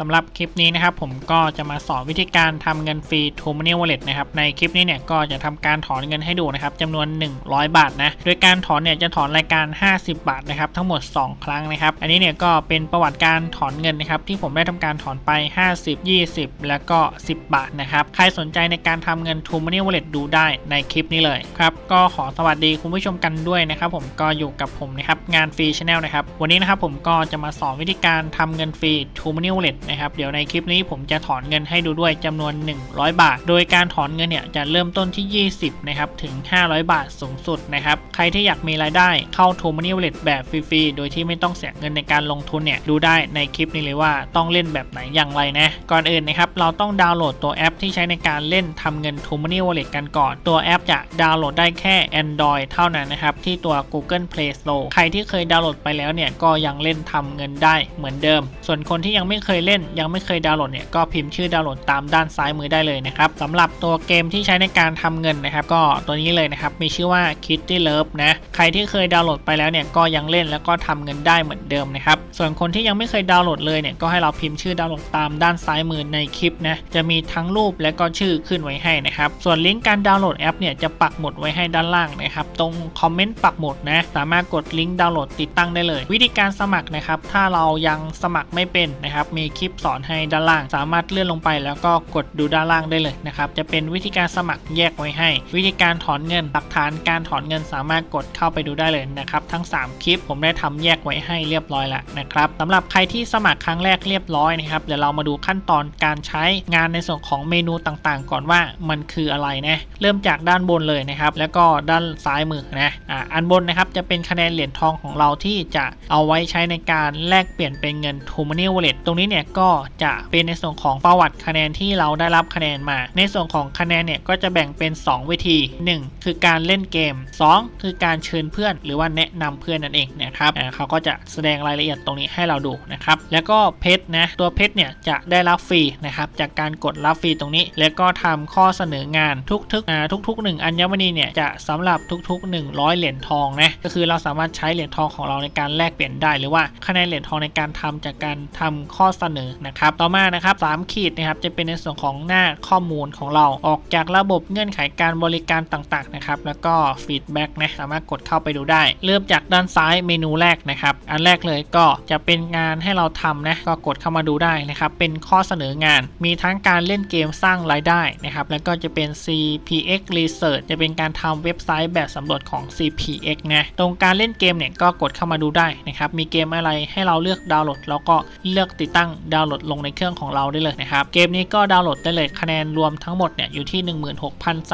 สำหรับคลิปนี้นะครับผมก็จะมาสอนวิธีการทำเงินฟรี t o m o n e y Wallet นะครับในคลิปนี้เนี่ยก็จะทำการถอนเงินให้ดูนะครับจำนวน 100 บาทนะโดยการถอนเนี่ยจะถอนรายการ 50 บาทนะครับทั้งหมด 2 ครั้งนะครับอันนี้เนี่ยก็เป็นประวัติการถอนเงินนะครับที่ผมได้ทำการถอนไป 50 20 แล้วก็ 10 บาทนะครับใครสนใจในการทำเงิน t o m o n e y Wallet ดูได้ในคลิปนี้เลยครับก็ขอสวัสดีคุณผู้ชมกันด้วยนะครับผมก็อยู่กับผมนะครับงานฟรีชาแนลนะครับวันนี้นะครับผมก็จะมาสอนวิธีการทำเงินฟรี t o m o n e y Wallet นะครับเดี๋ยวในคลิปนี้ผมจะถอนเงินให้ดูด้วยจำนวน 100 บาท โดยการถอนเงินเนี่ยจะเริ่มต้นที่ 20นะครับถึง 500 บาทสูงสุดนะครับใครที่อยากมีรายได้เข้า t o m o n e y Wallet แบบฟรีๆโดยที่ไม่ต้องเสียเงินในการลงทุนเนี่ยดูได้ในคลิปนี้เลยว่าต้องเล่นแบบไหนอย่างไรนะก่อนอื่นนะครับเราต้องดาวน์โหลดตัวแอปที่ใช้ในการเล่นทำเงิน t o m o n e y Wallet กันก่อน ตัวแอปจะดาวน์โหลดได้แค่ Android เท่านั้นนะครับที่ตัว Google Play Store ใครที่เคยดาวน์โหลดไปแล้วเนี่ยก็ยังเล่นทำเงินได้เหมือนเดิม ส่วนคนที่ยังไม่เคยเล่นยังไม่เคยดาวน์โหลดเนี่ยก็พิมพ์ชื่อดาวน์โหลดตามด้านซ้ายมือได้เลยนะครับสำหรับตัวเกมที่ใช้ในการทำเงินนะครับก็ตัวนี้เลยนะครับมีชื่อว่า Kitty Love นะใครที่เคยดาวน์โหลดไปแล้วเนี่ยก็ยังเล่นแล้วก็ทำเงินได้เหมือนเดิมนะครับส่วนคนที่ยังไม่เคยดาวน์โหลดเลยเนี่ยก็ให้เราพิมพ์ชื่อดาวน์โหลดตามด้านซ้ายมือในคลิปนะจะมีทั้งรูปและก็ชื่อขึ้นไว้ให้นะครับส่วนลิงก์การดาวน์โหลดแอปเนี่ยจะปักหมุดไว้ให้ด้านล่างนะครับตรงคอมเมนต์ปักหมุดนะสามารถกดลิงก์ดาวน์โหลดติดตั้งได้เลย วิธีการสมัครนะครับถ้าเรายังสมัครไม่เป็นนะครับมีคลิปสอนให้ด้านล่าง สามารถเลื่อนลงไปแล้วก็กดดูด้านล่างได้เลยนะครับ จะเป็นวิธีการสมัครแยกไว้ให้ วิธีการถอนเงินหลักฐานการถอนเงินสามารถกดเข้าไปดูได้เลยนะครับ ทั้ง 3 คลิปผมได้ทำแยกไว้ให้เรียบร้อยแล้วนะครับสำหรับใครที่สมัครครั้งแรกเรียบร้อยนะครับเดี๋ยวเรามาดูขั้นตอนการใช้งานในส่วนของเมนูต่างๆ ก่อนว่ามันคืออะไรนะเริ่มจากด้านบนเลยนะครับแล้วก็ด้านซ้ายมือนะอ่าอันบนนะครับจะเป็นคะแนนเหรียญทองของเราที่จะเอาไว้ใช้ในการแลกเปลี่ยนเป็นเงิน t o m o n e y Wallet ตรงนี้เนี่ยก็จะเป็นในส่วนของประวัติคะแนนที่เราได้รับคะแนนมา ในส่วนของคะแนนเนี่ยก็จะแบ่งเป็น 2 วิธี 1 คือการเล่นเกม 2 คือการเชิญเพื่อน หรือว่าแนะนำเพื่อนนั่นเองนะครับเขาก็จะแสดงรายละเอียดตรงนี้ให้เราดูนะครับแล้วก็เพชรนะตัวเพชรเนี่ยจะได้รับฟรีนะครับจากการกดรับฟรีตรงนี้ แล้วก็ทำข้อเสนองานทุกๆอ่าทุกๆ 1 อัญมณีเนี่ยจะสำหรับทุก ๆ 100 เหรียญทองนะก็คือเราสามารถใช้เหรียญทองของเราในการแลกเปลี่ยนได้ หรือว่าคะแนนเหรียญทองในการทำจากการทำข้อเสนอนะครับต่อมานะครับสามขีดนะครับจะเป็นในส่วนของหน้าข้อมูลของเราออกจากระบบเงื่อนไขการบริการต่างๆนะครับแล้วก็ฟีดแบ็กนะสามารถกดเข้าไปดูได้ เริ่มจากด้านซ้ายเมนูแรกนะครับอันแรกเลยก็จะเป็นงานให้เราทำนะก็กดเข้ามาดูได้นะครับเป็นข้อเสนองาน มีทั้งการเล่นเกมสร้างรายได้นะครับแล้วก็จะเป็น CPX Research จะเป็นการทำเว็บไซต์แบบสำรวจของ CPX นะตรงการเล่นเกมเนี่ยก็กดเข้ามาดูได้นะครับมีเกมอะไรให้เราเลือกดาวน์โหลด แล้วก็เลือกติดตั้งดาวน์โหลดลงในเครื่องของเราได้เลยนะครับ เกมนี้ก็ดาวน์โหลดได้เลยคะแนนรวมทั้งหมดเนี่ยอยู่ที่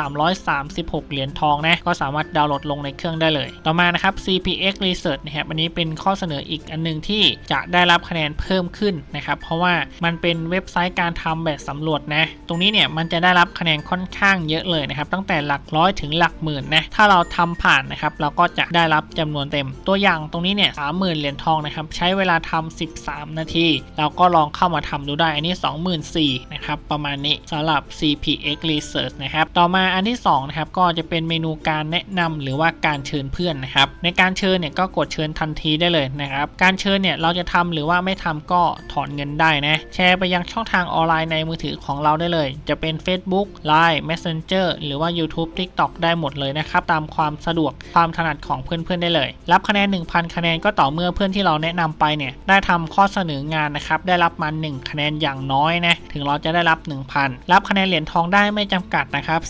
16,336 เหรียญทองนะก็สามารถดาวน์โหลดลงในเครื่องได้เลย ต่อมานะครับ CPX Research นะครับอันนี้เป็นข้อเสนออีกอันหนึงที่จะได้รับคะแนนเพิ่มขึ้นนะครับเพราะว่ามันเป็นเว็บไซต์การทำแบบสำรวจนะตรงนี้เนี่ยมันจะได้รับคะแนนค่อนข้างเยอะเลยนะครับตั้งแต่หลักร้อยถึงหลักหมื่นนะถ้าเราทำผ่านนะครับเราก็จะได้รับจำนวนเต็ม ตัวอย่างตรงนี้เนี่ย30,000เหรียญทองนะครับใช้เวลาทำ13 นาที เราก็ลองเข้ามาทำดูได้ อันนี้ 24,000นะครับ ประมาณนี้สำหรับ CPX Research นะครับ ต่อมาอันที่2นะครับ ก็จะเป็นเมนูการแนะนำหรือว่าการเชิญเพื่อนนะครับ ในการเชิญเนี่ยก็กดเชิญทันทีได้เลยนะครับ การเชิญเนี่ยเราจะทำหรือว่าไม่ทำก็ถอนเงินได้นะ แชร์ไปยังช่องทางออนไลน์ในมือถือของเราได้เลย จะเป็น Facebook Line Messenger หรือว่า YouTube TikTok ได้หมดเลยนะครับ ตามความสะดวกความถนัดของเพื่อนๆได้เลย รับคะแนน 1,000 คะแนนก็ต่อเมื่อเพื่อนที่เราแนะนำไปเนี่ยได้ทำข้อเสนองานนะครับได้รับมา1คะแนนอย่างน้อยนะถึงเราจะได้รับ 1,000 รับคะแนนเหรียญทองได้ไม่จำกัดนะครับ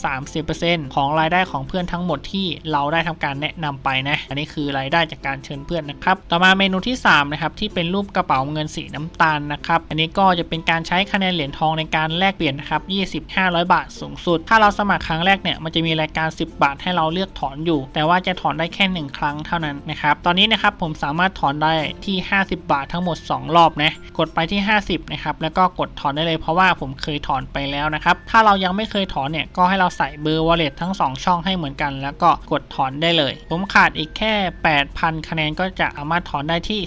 30%ของรายได้ของเพื่อนทั้งหมดที่เราได้ทำการแนะนำไปนะ อันนี้คือรายได้จากการเชิญเพื่อนนะครับ ต่อมาเมนูที่3นะครับที่เป็นรูปกระเป๋าเงินสีน้ำตาลนะครับ อันนี้ก็จะเป็นการใช้คะแนนเหรียญทองในการแลกเปลี่ยนนะครับ20 500 บาทสูงสุด ถ้าเราสมัครครั้งแรกเนี่ยมันจะมีรายการ 10 บาทให้เราเลือกถอนอยู่ แต่ว่าจะถอนได้แค่ 1 ครั้งเท่านั้นนะครับ ตอนนี้นะครับผมสามารถถอนได้ที่ 50 บาททั้งหมด 2 รอบนะ กดไปที่ 50นะครับ แล้วก็กดถอนได้เลยพราะว่าผมเคยถอนไปแล้วนะครับ ถ้าเรายังไม่เคยถอนเนี่ยก็ให้เราใส่เบอร์ wallet ทั้ง 2 ช่องให้เหมือนกัน แล้วก็กดถอนได้เลย ผมขาดอีกแค่ 8,000 คะแนนก็จะสามารถถอนได้ที่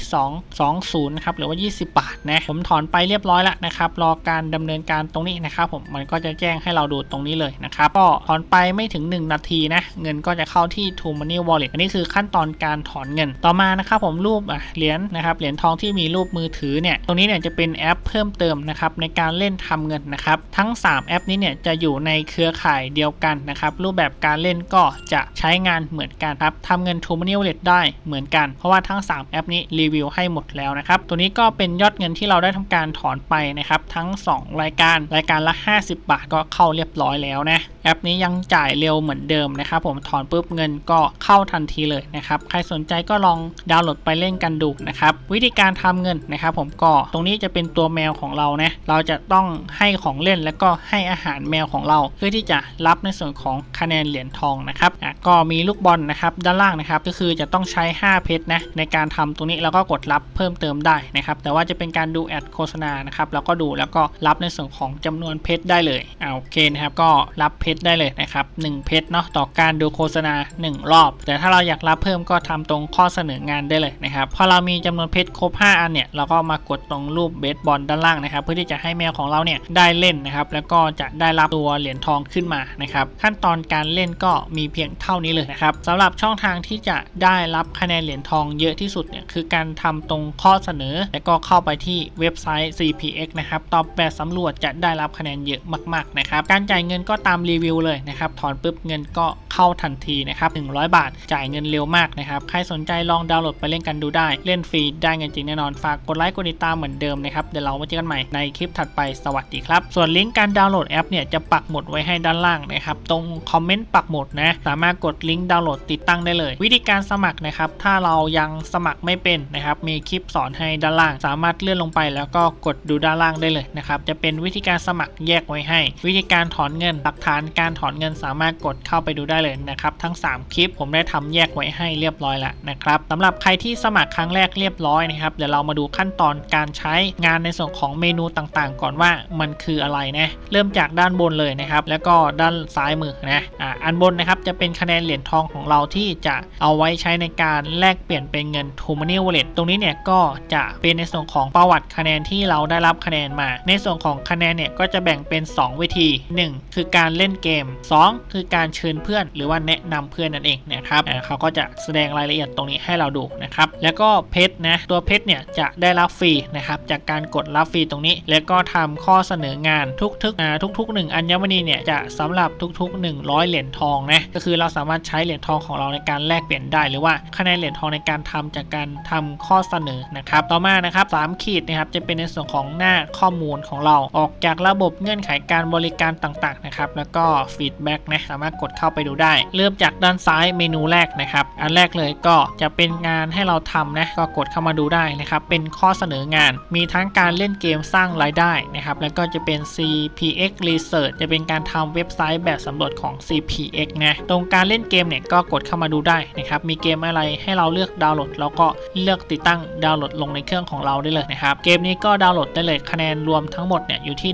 220นะครับหรือว่า 20 บาทนะผมถอนไปเรียบร้อยแล้วนะครับรอการดำเนินการตรงนี้นะครับผมมันก็จะแจ้งให้เราดูตรงนี้เลยนะครับก็ถอนไปไม่ถึง 1 นาทีนะเงินก็จะเข้าที่ t o Money Wallet อันนี้คือขั้นตอนการถอนเงินต่อมานะครับผมรูปเหรียญนะครับเหรียญทองที่มีรูปมือถือเนี่ยตรงนี้เนี่ยจะเป็นแอปเพิ่มเติมนะครับในการเล่นทำเงินนะครับ ทั้ง 3 แอปนี้เนี่ยจะอยู่ในเครือข่ายเดียวกันนะครับ รูปแบบการเล่นก็จะใช้งานเหมือนกันครับทำเงิน t o Money Wallet ได้เหมือนกัน เพราะว่าทั้ง 3 แอปนี้รีวิวให้หมดแล้วนะครับ ตัวนี้ก็เป็นยอดเงินที่เราได้ทำการถอนไปนะครับ ทั้ง 2 รายการรายการละ 50 บาทก็เข้าเรียบร้อยแล้วนะแอปนี้ยังจ่ายเร็วเหมือนเดิมนะครับผมถอนปุ๊บเงินก็เข้าทันทีเลยนะครับใครสนใจก็ลองดาวน์โหลดไปเล่นกันดูนะครับวิธีการทำเงินนะครับผมก็ตรงนี้จะเป็นตัวแมวของเรานะเราจะต้องให้ของเล่นแล้วก็ให้อาหารแมวของเรา เพื่อที่จะรับในส่วนของคะแนนเหรียญทองนะครับอะก็มีลูกบอลนะครับด้านล่างนะครับก็คือจะต้องใช้ 5 เพชรนะในการทำตรงนี้แล้วก็กดรับเพิ่มเติมได้นะครับแต่ว่าจะเป็นการดูแอดโฆษณานะครับแล้วก็ดูแล้วก็รับในส่วนของจำนวนเพชรได้เลยอ่าโอเคนะครับก็รับเพชรได้เลยนะครับ1เพชรเนาะต่อการดูโฆษณา 1 รอบ แต่ถ้าเราอยากรับเพิ่มก็ทำตรงข้อเสนองานได้เลยนะครับพอเรามีจำนวนเพชรครบ 5 อันเนี่ยเราก็มากดตรงรูปเบสบอลด้านล่างนะครับ เพื่อที่จะให้แมวของเราเนี่ยได้เล่นนะครับแล้วก็จะได้รับตัวเหรียญทองขึ้นมานะครับขั้นตอนการเล่นก็มีเพียงเท่านี้เลยนะครับสำหรับช่องทางที่จะได้รับคะแนนเหรียญทองเยอะที่สุดเนี่ยคือการทำตรงข้อเสนอ แล้วก็เข้าไปที่เว็บไซต์ CPX นะครับตอบแบบสำรวจจะได้รับคะแนนเยอะมากๆนะครับการจ่ายเงินก็ตามรีวิวเลยนะครับถอนปุ๊บเงินก็ เข้าทันทีนะครับ100 บาท จ่ายเงินเร็วมากนะครับ ใครสนใจลองดาวน์โหลดไปเล่นกันดูได้ เล่นฟรีได้เงินจริงแน่นอน ฝากกดไลค์กดติดตามเหมือนเดิมนะครับ เดี๋ยวเรามาเจอกันใหม่ในคลิปถัดไป สวัสดีครับ ส่วนลิงก์การดาวน์โหลดแอปเนี่ยจะปักหมุดไว้ให้ด้านล่างนะครับ ตรงคอมเมนต์ปักหมุดนะ สามารถกดลิงก์ดาวน์โหลดติดตั้งได้เลย วิธีการสมัครนะครับ ถ้าเรายังสมัครไม่เป็นนะครับ มีคลิปสอนให้ด้านล่าง สามารถเลื่อนลงไป แล้วก็กดดูด้านล่างได้เลยนะครับ จะเป็นวิธีการสมัครแยกไว้ให้ วิธีการถอนเงิน หลักฐานการถอนเงินสามารถกดเข้าไปดูได้เลยนะครับทั้ง 3 คลิปผมได้ทำแยกไว้ให้เรียบร้อยแล้วนะครับสำหรับใครที่สมัครครั้งแรกเรียบร้อยนะครับเดี๋ยวเรามาดูขั้นตอนการใช้งานในส่วนของเมนูต่างๆ ก่อนว่ามันคืออะไรนะเริ่มจากด้านบนเลยนะครับแล้วก็ด้านซ้ายมือนะอ่าอันบนนะครับจะเป็นคะแนนเหรียญทองของเราที่จะเอาไว้ใช้ในการแลกเปลี่ยนเป็นเงิน t o Money Wallet ตรงนี้เนี่ยก็จะเป็นในส่วนของประวัติคะแนนที่เราได้รับคะแนนมา ในส่วนของคะแนนเนี่ยก็จะแบ่งเป็น 2 วิธี 1 คือการเล่นเกม 2 คือการเชิญเพื่อนหรือว่าแนะนำเพื่อนนั่นเองนะครับอ่าเขาก็จะแสดงรายละเอียดตรงนี้ให้เราดูนะครับแล้วก็เพชรนะตัวเพชรเนี่ยจะได้รับฟรีนะครับจากการกดรับฟรีตรงนี้ แล้วก็ทำข้อเสนองานทุกๆอ่าทุกๆ1อัญมณีเนี่ยจะสำหรับทุกๆ 100 เหรียญทองนะก็คือเราสามารถใช้เหรียญทองของเราในการแลกเปลี่ยนได้ หรือว่าคะแนนเหรียญทองในการทำจากการทำข้อเสนอนะครับต่อมานะครับ3ขีดนะครับจะเป็นในส่วนของหน้าข้อมูลของเราออกจากระบบเงื่อนไขการบริการต่างๆนะครับแล้วก็ฟีดแบ็กนะสามารถกดเข้าไปดูได้เริ่มจากด้านซ้ายเมนูแรกนะครับ อันแรกเลยก็จะเป็นงานให้เราทำนะ ก็กดเข้ามาดูได้นะครับ เป็นข้อเสนองาน มีทั้งการเล่นเกมสร้างรายได้นะครับ แล้วก็จะเป็น CPX Research จะเป็นการทำเว็บไซต์แบบสำรวจของ CPX นะ ตรงการเล่นเกมเนี่ยก็กดเข้ามาดูได้นะครับ มีเกมอะไรให้เราเลือกดาวน์โหลด แล้วก็เลือกติดตั้งดาวน์โหลดลงในเครื่องของเราได้เลยนะครับ เกมนี้ก็ดาวน์โหลดได้เลย คะแนนรวมทั้งหมดเนี่ยอยู่ที่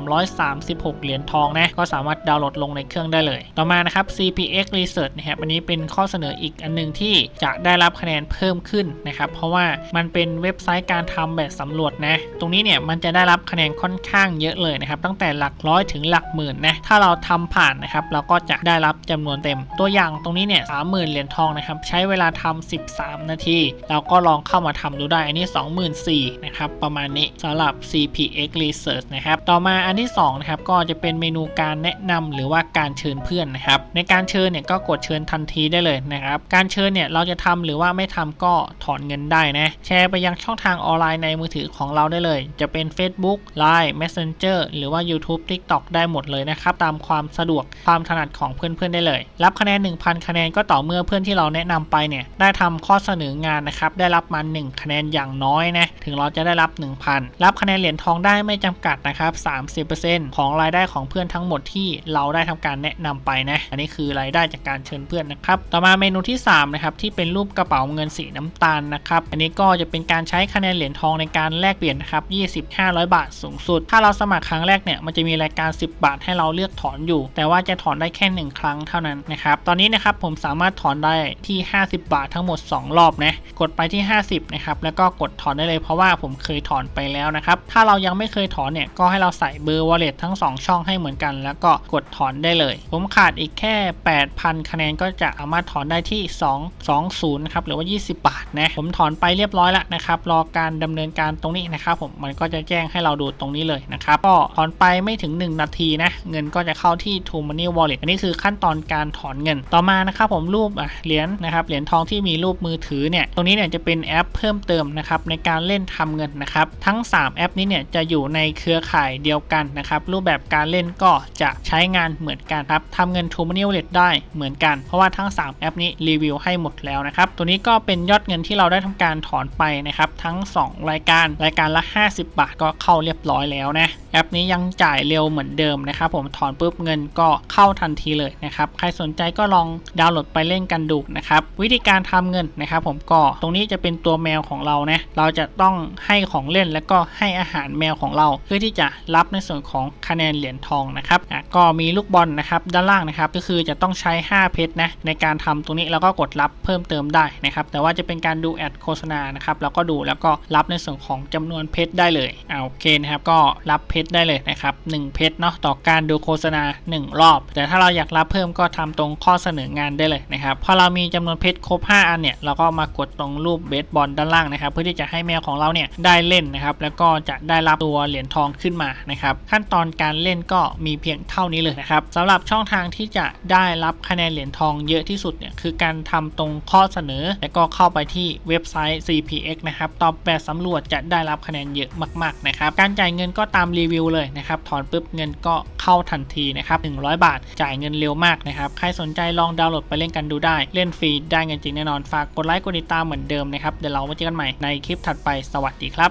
16,336 เหรียญทองนะ ก็สามารถดาวน์โหลดลงในเครื่องได้เลย ต่อมานะครับ CPX Research นะครับอันนี้เป็นข้อเสนออีกอันหนึงที่จะได้รับคะแนนเพิ่มขึ้นนะครับ เพราะว่ามันเป็นเว็บไซต์การทำแบบสำรวจนะ ตรงนี้เนี่ยมันจะได้รับคะแนนค่อนข้างเยอะเลยนะครับ ตั้งแต่หลักร้อยถึงหลักหมื่นนะ ถ้าเราทำผ่านนะครับ เราก็จะได้รับจำนวนเต็ม ตัวอย่างตรงนี้เนี่ยสามหมื่นเหรียญทองนะครับ ใช้เวลาทำ13 นาที เราก็ลองเข้ามาทำดูได้ อันนี้ 24,000นะครับ ประมาณนี้สำหรับ CPX Research นะครับ ต่อมาอันที่2นะครับ ก็จะเป็นเมนูการแนะนำหรือว่าการเชิญเพื่อนนะครับในการเชิญเนี่ยก็กดเชิญทันทีได้เลยนะครับ การเชิญเนี่ยเราจะทำหรือว่าไม่ทำก็ถอนเงินได้นะ แชร์ไปยังช่องทางออนไลน์ในมือถือของเราได้เลย จะเป็น Facebook Line Messenger หรือว่า YouTube TikTok ได้หมดเลยนะครับ ตามความสะดวกความถนัดของเพื่อนๆได้เลย รับคะแนน 1,000 คะแนนก็ต่อเมื่อเพื่อนที่เราแนะนำไปเนี่ยได้ทำข้อเสนองานนะครับได้รับมา1คะแนนอย่างน้อยนะ ถึงเราจะได้รับ 1,000 รับคะแนนเหรียญทองได้ไม่จำกัดนะครับ30%ของรายได้ของเพื่อนทั้งหมดที่เราได้ทำการแนะนำไปนะ อันนี้คือรายได้จากการเชิญเพื่อนนะครับ ต่อมาเมนูที่3นะครับที่เป็นรูปกระเป๋าเงินสีน้ำตาลนะครับ อันนี้ก็จะเป็นการใช้คะแนนเหรียญทองในการแลกเปลี่ยนนะครับ 20 500 บาทสูงสุด ถ้าเราสมัครครั้งแรกเนี่ยมันจะมีรายการ 10 บาทให้เราเลือกถอนอยู่ แต่ว่าจะถอนได้แค่ 1 ครั้งเท่านั้นนะครับ ตอนนี้นะครับผมสามารถถอนได้ที่ 50 บาททั้งหมด 2 รอบนะ กดไปที่ 50 นะครับ แล้วก็กดถอนได้เลยพราะว่าผมเคยถอนไปแล้วนะครับ ถ้าเรายังไม่เคยถอนเนี่ยก็ให้เราใส่เบอร์ wallet ทั้ง 2 ช่องให้เหมือนกัน แล้วก็กดถอนได้เลย ผมขาดอีกแค่ 8,000 คะแนนก็จะสามารถถอนได้ที่ 220นะครับหรือว่า 20 บาทนะผมถอนไปเรียบร้อยแล้วนะครับรอการดำเนินการตรงนี้นะครับผมมันก็จะแจ้งให้เราดูตรงนี้เลยนะครับก็ถอนไปไม่ถึง 1 นาทีนะเงินก็จะเข้าที่ t o Money Wallet อันนี้คือขั้นตอนการถอนเงินต่อมานะครับผมรูปเหรียญนะครับเหรียญทองที่มีรูปมือถือเนี่ยตรงนี้เนี่ยจะเป็นแอปเพิ่มเติมนะครับในการเล่นทำเงินนะครับ ทั้ง 3 แอปนี้เนี่ยจะอยู่ในเครือข่ายเดียวกันนะครับ รูปแบบการเล่นก็จะใช้งานเหมือนกันครับทำเงิน t o Money Wallet ได้เหมือนกัน เพราะว่าทั้ง 3 แอปนี้รีวิวให้หมดแล้วนะครับ ตัวนี้ก็เป็นยอดเงินที่เราได้ทำการถอนไปนะครับ ทั้ง 2 รายการรายการละ 50 บาทก็เข้าเรียบร้อยแล้วนะแอปนี้ยังจ่ายเร็วเหมือนเดิมนะครับผมถอนปุ๊บเงินก็เข้าทันทีเลยนะครับใครสนใจก็ลองดาวน์โหลดไปเล่นกันดูนะครับวิธีการทำเงินนะครับผมก็ตรงนี้จะเป็นตัวแมวของเรานะเราจะต้องให้ของเล่นแล้วก็ให้อาหารแมวของเรา เพื่อที่จะรับในส่วนของคะแนนเหรียญทองนะครับอะก็มีลูกบอลนะครับด้านล่างนะครับก็คือจะต้องใช้ 5 เพชรนะในการทำตรงนี้แล้วก็กดรับเพิ่มเติมได้นะครับแต่ว่าจะเป็นการดูแอดโฆษณานะครับแล้วก็ดูแล้วก็รับในส่วนของจำนวนเพชรได้เลยอ่าโอเคนะครับก็รับเพชรได้เลยนะครับ1เพชรเนาะต่อการดูโฆษณา 1 รอบ แต่ถ้าเราอยากรับเพิ่มก็ทำตรงข้อเสนองานได้เลยนะครับพอเรามีจำนวนเพชรครบ 5 อันเนี่ยเราก็มากดตรงรูปเบสบอลด้านล่างนะครับ เพื่อที่จะให้แมวของเราเนี่ยได้เล่นนะครับแล้วก็จะได้รับตัวเหรียญทองขึ้นมานะครับขั้นตอนการเล่นก็มีเพียงเท่านี้เลยนะครับสำหรับช่องทางที่จะได้รับคะแนนเหรียญทองเยอะที่สุดเนี่ยคือการทำตรงข้อเสนอ แล้วก็เข้าไปที่เว็บไซต์ CPX นะครับตอบแบบสำรวจจะได้รับคะแนนเยอะมากๆนะครับการจ่ายเงินก็ตามรีวิวเลยนะครับ ถอนปุ๊บเงินก็เข้าทันทีนะครับ 100 บาท จ่ายเงินเร็วมากนะครับ ใครสนใจลองดาวน์โหลดไปเล่นกันดูได้ เล่นฟรีได้เงินจริงแน่นอน ฝากกดไลค์กดติดตามเหมือนเดิมนะครับ เดี๋ยวเรามาเจอกันใหม่ในคลิปถัดไป สวัสดีครับ